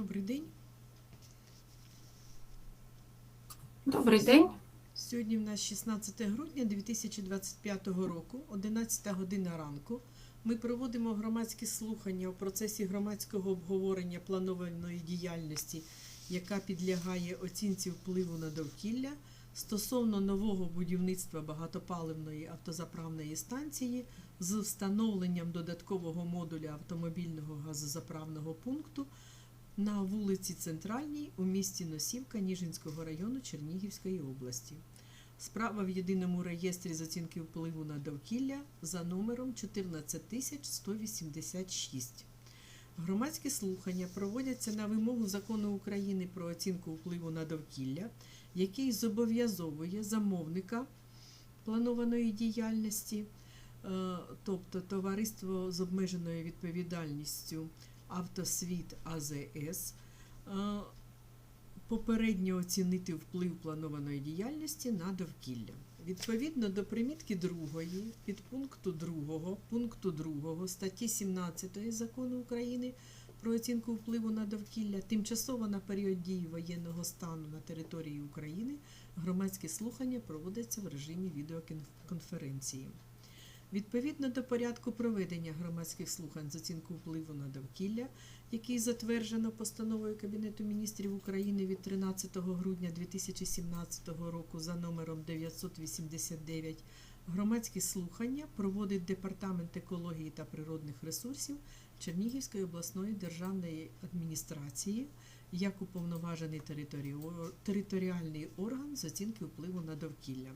Добрий день. Добрий день. Сьогодні в нас 16 грудня 2025 року, 11 година ранку. Ми проводимо громадські слухання у процесі громадського обговорення планованої діяльності, яка підлягає оцінці впливу на довкілля стосовно нового будівництва багатопаливної автозаправної станції з встановленням додаткового модуля автомобільного газозаправного пункту на вулиці Центральній у місті Носівка Ніжинського району Чернігівської області. Справа в єдиному реєстрі з оцінки впливу на довкілля за номером 14186. Громадські слухання проводяться на вимогу закону України про оцінку впливу на довкілля, який зобов'язовує замовника планованої діяльності, е, тобто товариство з обмеженою відповідальністю Автосвіт АЗС, е, попередньо оцінити вплив планованої діяльності на довкілля. Відповідно до примітки 2 підпункту 2 пункту 2 статті 17 Закону України про оцінку впливу на довкілля, тимчасово на період дії воєнного стану на території України громадські слухання проводяться в режимі відеоконференції. Відповідно до порядку проведення громадських слухань з оцінку впливу на довкілля, який затверджено постановою Кабінету міністрів України від 13 грудня 2017 року за номером 989, громадські слухання проводить Департамент екології та природних ресурсів Чернігівської обласної державної адміністрації як уповноважений територіальний орган з оцінки впливу на довкілля.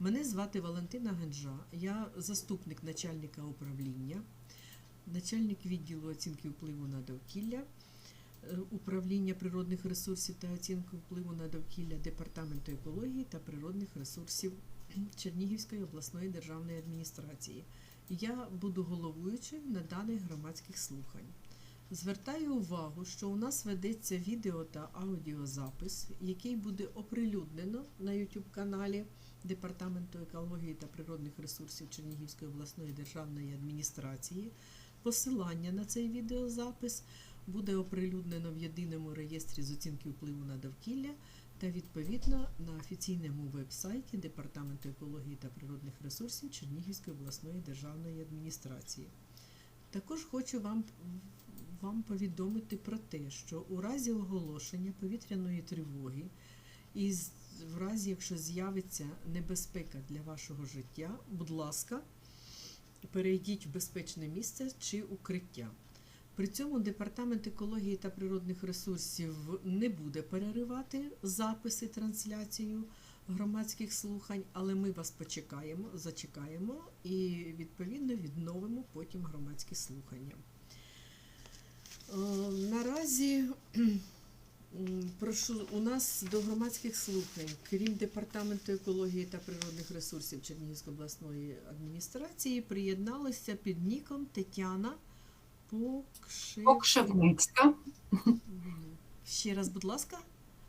Мене звати Валентина Генжа, я заступник начальника управління, начальник відділу оцінки впливу на довкілля, е, управління природних ресурсів та оцінки впливу на довкілля Департаменту екології та природних ресурсів Чернігівської обласної державної адміністрації. Я буду головуючою на даних громадських слухань. Звертаю увагу, що у нас ведеться відео та аудіозапис, який буде оприлюднено на YouTube каналі Департаменту екології та природних ресурсів Чернігівської обласної державної адміністрації. Посилання на цей відеозапис буде оприлюднено в єдиному реєстрі з оцінки впливу на довкілля та відповідно на офіційному веб-сайті Департаменту екології та природних ресурсів Чернігівської обласної державної адміністрації. Також хочу вам, вам повідомити про те, що у разі оголошення повітряної тривоги і з- в разі, якщо з'явиться небезпека для вашого життя, будь ласка, перейдіть в безпечне місце чи укриття. При цьому Департамент екології та природних ресурсів не буде переривати записи, трансляцію громадських слухань, але ми вас почекаємо, зачекаємо і відповідно відновимо потім громадські слухання. Е, Наразі прошу у нас до громадських слухань, крім департаменту екології та природних ресурсів Чернігівської обласної адміністрації, приєдналася під ніком Тетяна. Покшевницька. Ще раз, будь ласка,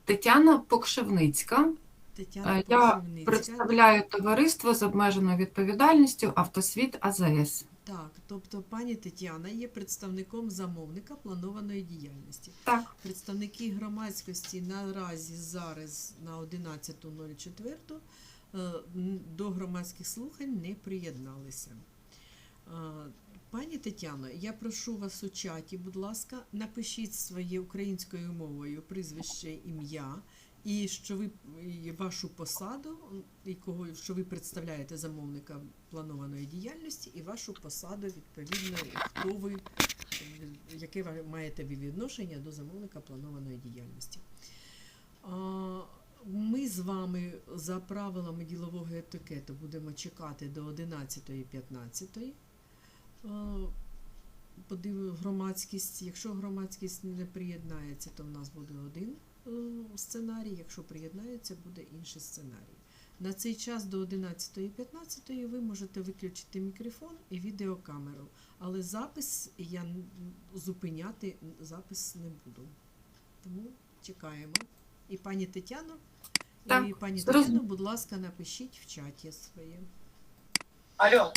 Тетяна Покшевницька. Тетяна Я представляю товариство з обмеженою відповідальністю Автосвіт АЗС. Так, тобто пані Тетяна є представником замовника планованої діяльності. Так, Представники громадськості наразі зараз на 11.04 е, до громадських слухань не приєдналися. Е, Пані Тетяно, я прошу вас у чаті, будь ласка, напишіть своє українською мовою прізвище, ім'я і що ви і вашу посаду, і кого що ви представляєте замовника планованої діяльності, і вашу посаду відповідно, хто ви яке ви маєте відношення до замовника планованої діяльності. Ми з вами за правилами ділового етикету будемо чекати до 11.15. А, Подив громадськість. Якщо громадськість не приєднається, то в нас буде один сценарій. Якщо приєднається, буде інший сценарій. На цей час до 11.15 ви можете виключити мікрофон і відеокамеру, але запис я зупиняти запис не буду. Тому чекаємо. І пані Тетяно, і пані. Тетяно, будь ласка, напишіть в чаті своє. Алло,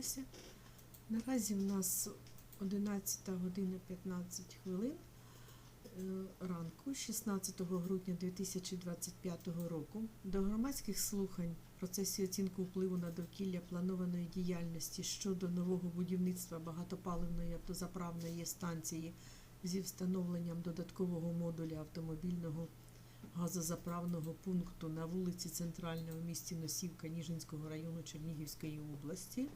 повертаємося. Наразі в нас 11 година 15 хвилин е, ранку, 16 грудня 2025 року. До громадських слухань в процесі оцінки впливу на довкілля планованої діяльності щодо нового будівництва багатопаливної автозаправної станції зі встановленням додаткового модуля автомобільного газозаправного пункту на вулиці Центральна у місті Носівка Ніжинського району Чернігівської області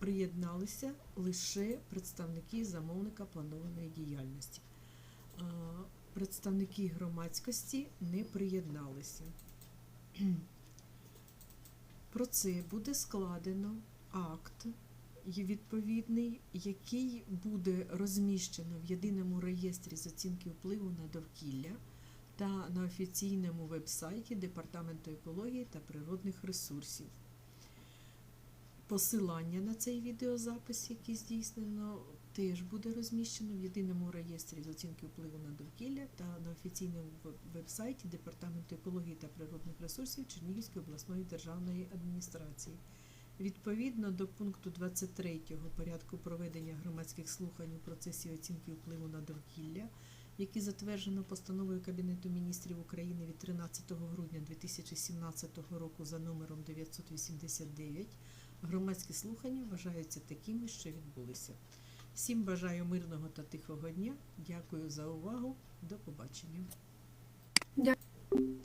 приєдналися лише представники замовника планованої діяльності. Представники громадськості не приєдналися. Про це буде складено акт відповідний, який буде розміщено в єдиному реєстрі з оцінки впливу на довкілля та на офіційному веб-сайті Департаменту екології та природних ресурсів. Посилання на цей відеозапис, який здійснено, теж буде розміщено в єдиному реєстрі з оцінки впливу на довкілля та на офіційному веб- веб-сайті Департаменту екології та природних ресурсів Чернігівської обласної державної адміністрації. Відповідно до пункту 23 порядку проведення громадських слухань у процесі оцінки впливу на довкілля, які затверджено постановою Кабінету міністрів України від 13 грудня 2017 року за номером 989, громадські слухання вважаються такими, що відбулися. Всім бажаю мирного та тихого дня. Дякую за увагу. До побачення. Дякую.